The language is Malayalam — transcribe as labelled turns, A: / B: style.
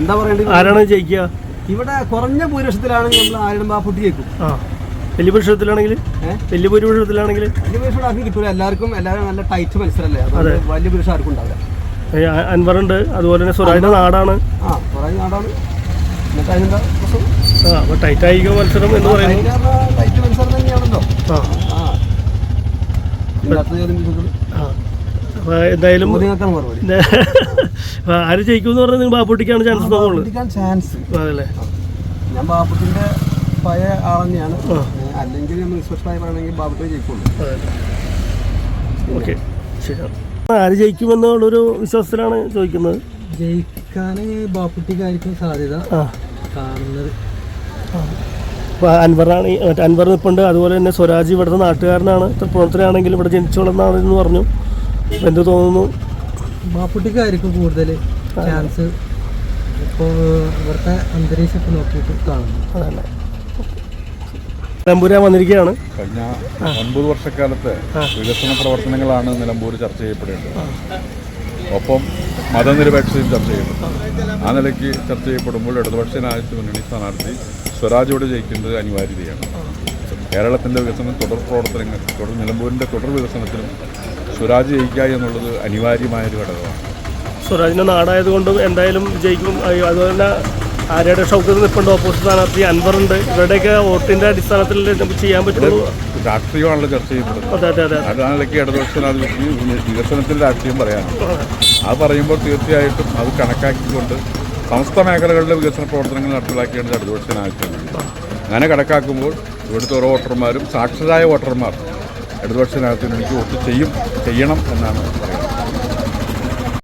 A: എന്താ പറയണ്ടത്
B: ആരാണ് ജയിക്കുക?
A: ഇവിടെ കുറഞ്ഞ ഭൂരിപക്ഷത്തിലാണ് നമ്മൾ ആരുടെ ബാപ്പുട്ടി ജയിക്കും.
B: വലിയ ഭൂരിപക്ഷത്തിലാണെങ്കിൽ? വലിയ ഭൂരിപക്ഷത്തിലാണെങ്കിൽ?
A: വലിയ ഭൂരിപക്ഷം ആർക്കും കിട്ടൂല. എല്ലാവർക്കും എല്ലാവരും നല്ല ടൈറ്റ് മത്സരമല്ലേ അതുകൊണ്ട് വലിയ ഭൂരിപക്ഷം ആർക്കും ഉണ്ടാവില്ല.
B: അൻവർ ഉണ്ട്. അൻവറുണ്ട് അതുപോലെ തന്നെ സ്വരാജിന്റെ നാടാണ്.
A: ആ കുറേ നാടാണ്. എന്നിട്ട് അതിനെന്താ പ്രശ്നം?
B: ആ അപ്പോൾ ടൈറ്റ് ആയിരിക്കും മത്സരം എന്ന്
A: പറയുന്നത്. ടൈറ്റ് മത്സരം തന്നെയാണല്ലോ.
B: ആ.
A: ആ.
B: അപ്പോൾ എന്തായാലും ആര് ജയിക്കും എന്ന് പറഞ്ഞാൽ ബാപ്പുട്ടിക്കാണ് ചാൻസ്
A: ചാൻസ്
B: അതല്ലേ?
A: ഞാൻ ബാബുട്ടിന്റെ പഴയ ആൾ തന്നെയാണ്
B: ആ.
A: അല്ലെങ്കിൽ നമ്മൾ നിഷ്പക്ഷമായി പറയണമെങ്കിൽ ബാബുട്ടി ജയിക്കുള്ളൂ.
B: ഓക്കെ. ശരിയാണ്. ആര് ജയിക്കുമെന്നുള്ളൊരു വിശ്വാസത്തിലാണ് ചോദിക്കുന്നത്?
A: ജയിക്കാൻ ബാപ്പുട്ടിക്കായിരിക്കും സാധ്യത. കാണുന്നത്.
B: അപ്പോൾ അൻവറാണ് മറ്റേ അൻവർ നിൽപ്പുണ്ട് അതുപോലെ തന്നെ സ്വരാജ് ഇവിടുത്തെ നാട്ടുകാരനാണ്. തൃപ്പൂണിത്തുറയാണെങ്കിലും ഇവിടെ ജനിച്ചു വളർന്നാണെന്ന് പറഞ്ഞു. എന്ത് തോന്നുന്നു?
A: മാപ്പുട്ടിക്കായിരിക്കും കൂടുതൽ ചാൻസ് ഇപ്പോൾ ഇവിടുത്തെ അന്തരീക്ഷമൊക്കെ നോക്കിയിട്ട് കാണുന്നു.
B: അതല്ലേ. നിലമ്പൂരാൻ വന്നിരിക്കുകയാണ്.
C: കഴിഞ്ഞ ഒൻപത് വർഷക്കാലത്തെ വികസന പ്രവർത്തനങ്ങളാണ് നിലമ്പൂർ ചർച്ച ചെയ്യപ്പെടേണ്ടത്. ഒപ്പം മതനിരപേക്ഷയും ചർച്ച ചെയ്യപ്പെടും ആ നിലയ്ക്ക് ചർച്ച ചെയ്യപ്പെടുമ്പോൾ ഇടതുപക്ഷ രാജ്യത്ത് മുന്നണി സ്ഥാനാർത്ഥി സ്വരാജോട് ജയിക്കേണ്ടത് അനിവാര്യതയാണ്. കേരളത്തിന്റെ വികസനം തുടർ പ്രവർത്തനങ്ങൾ തുടർ നിലമ്പൂരിന്റെ തുടർ വികസനത്തിലും സ്വരാജ് ജയിക്കുക എന്നുള്ളത് അനിവാര്യമായൊരു ഘടകമാണ്.
B: സ്വരാജിന്റെ നാടായതുകൊണ്ടും എന്തായാലും ജയിക്കും. അതുപോലെ തന്നെ ആര്യയുടെ ഷൗക്കത്ത് നിൽപ്പുണ്ട് ഓപ്പോസിറ്റ് സ്ഥാനാർത്ഥി അൻവറുണ്ട് ഇവരുടെയൊക്കെ വോട്ടിന്റെ അടിസ്ഥാനത്തിൽ നമുക്ക് ചെയ്യാൻ പറ്റുള്ളൂ.
C: രാഷ്ട്രീയമാണല്ലോ ചർച്ച ചെയ്യുന്നത്.
B: അതെ അതെ അതെ.
C: വികസനത്തിന്റെ രാഷ്ട്രീയം പറയാം അത് പറയുമ്പോൾ തീർച്ചയായിട്ടും അത് കണക്കാക്കിക്കൊണ്ട് സമസ്ത മേഖലകളിലെ വികസന പ്രവർത്തനങ്ങൾ നടപ്പിലാക്കേണ്ടത് ഇടതുപക്ഷത്തിന് ആവശ്യമാണ്. അങ്ങനെ കണക്കാക്കുമ്പോൾ ഇവിടുത്തെ ഓരോ വോട്ടർമാരും സാക്ഷരരായ വോട്ടർമാർ ഇടതുപക്ഷ എനിക്ക് വോട്ട് ചെയ്യും ചെയ്യണം എന്നാണ് പറയുന്നത്.